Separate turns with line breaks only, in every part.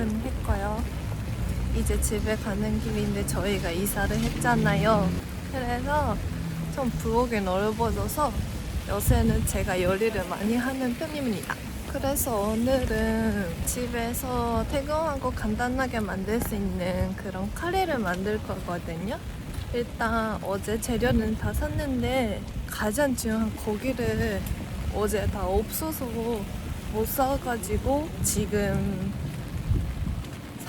퇴근했고요. 이제 집에 가는 길인데 저희가 이사를 했잖아요. 그래서 좀 부엌이 넓어져서 요새는 제가 요리를 많이 하는 편입니다. 그래서 오늘은 집에서 퇴근하고 간단하게 만들 수 있는 그런 카레를 만들 거거든요. 일단 어제 재료는 다 샀는데 가장 중요한 고기를 어제 다 없어서 못 사가지고 지금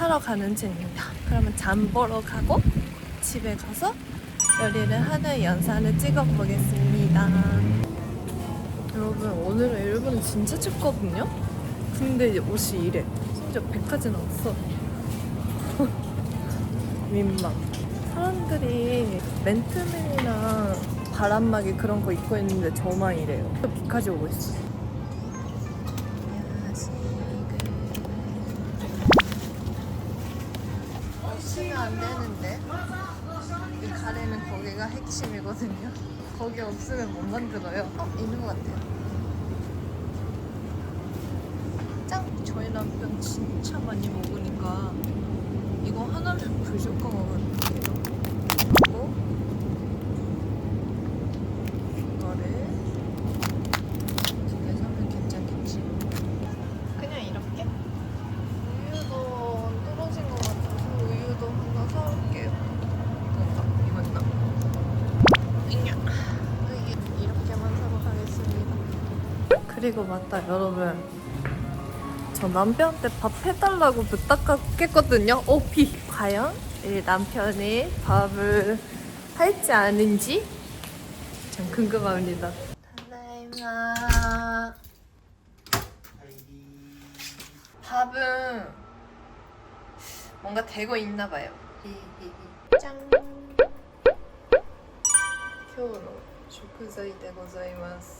사러 가는 중입니다. 그러면 잠 보러 가고 집에 가서 요리를 하는 영상을 찍어 보겠습니다. 여러분 오늘은 일본은 진짜 춥거든요. 근데 이제 옷이 이래. 심지어 백화지 나왔어. 민망. 사람들이 맨투맨이나 바람막이 그런 거 입고 있는데 저만 이래요. 비까지 오고 있어. 안 되는데 이 가래는 거기가 핵심이거든요. 거기 없으면 못 만들어요. 어 있는 것 같아요. 짱! 저희 남편 진짜 많이 먹으니까 이거 하나면 부족한 것 같아요. 그리고 이거를 두개 사면 괜찮겠지? 그냥 이렇게? 우유도 떨어진 것 같아서 우유도 하나 사올게요. 이건가? 이건가? 이냐. 이게 이렇게만 사러 가겠습니다. 그리고 맞다 여러분. 저 남편한테 밥 해달라고 부탁했거든요. 오피. 과연 이 남편이 밥을 할지 아는지 참 궁금합니다. 다다이마. 밥은 뭔가 되고 있나 봐요. 히히히. 짠. 今日の食材でございます。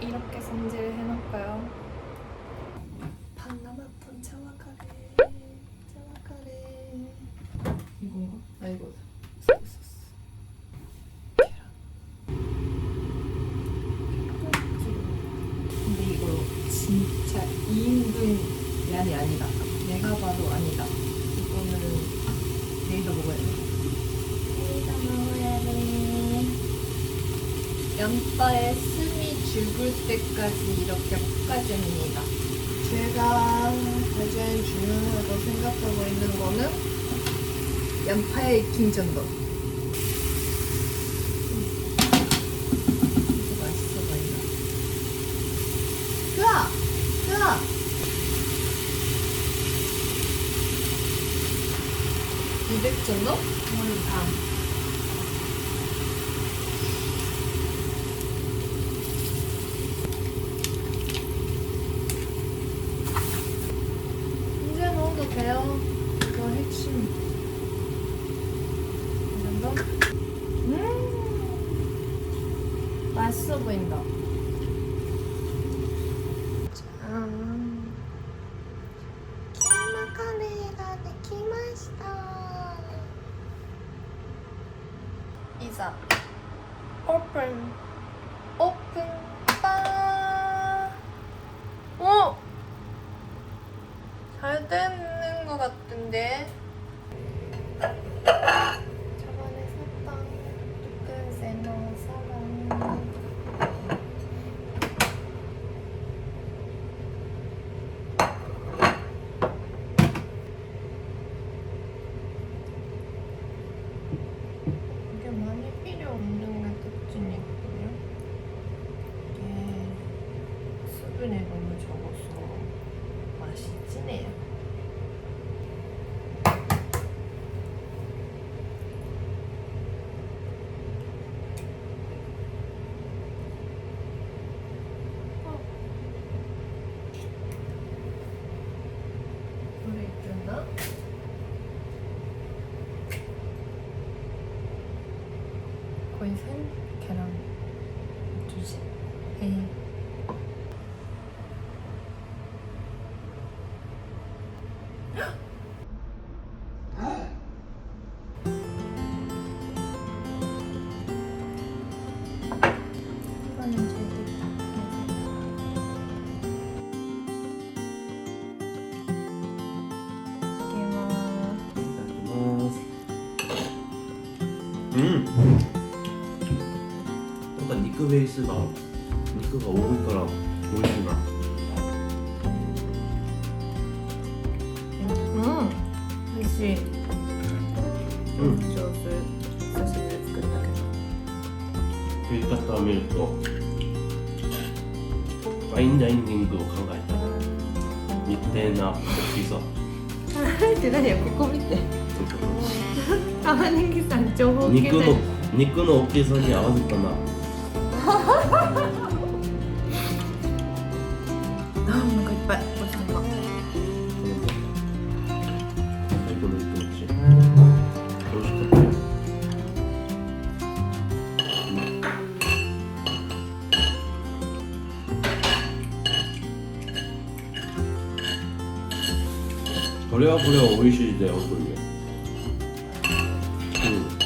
이렇게 손질을 해놓을까요? 반 남았던 차와카레 차와카레 이건가? 아 이거 소스 계란 근데 이거 진짜 2인분 양이 아니다. 내가 봐도 아니다. 이거는 내일도 먹어야 돼. 내일도 먹어야 돼. 양파에 숨 이 죽을 때까지 이렇게 볶아줍니다. 제가 가장 중요하다고 생각하고 있는 거는 양파의 익힘 정도. 이거 맛있어 보인다. 으아! 으아! (200 정도? 오늘 반. 이제 넣어도 돼요. 이거 핵심. 이 정도? 음! 맛있어 보인다. 이자. 오픈. 오픈. 빠. 오! 잘 되는 것 같은데. 거의 생 계란 어쩌지? 에이. 헉! うん、なん
か肉ベースが肉が多いから美味しいな。うん。美味
しい。う
ん。
上手。久しぶり作ったけど。
作り方を見るとファインダイニングを考えた。一定な大き
って何よここ見て。玉ねぎさん情報系肉
の肉の大きさに合わせたな。な
んお腹いっぱい。
그래야 그래야 오이시대 얼굴이. 음.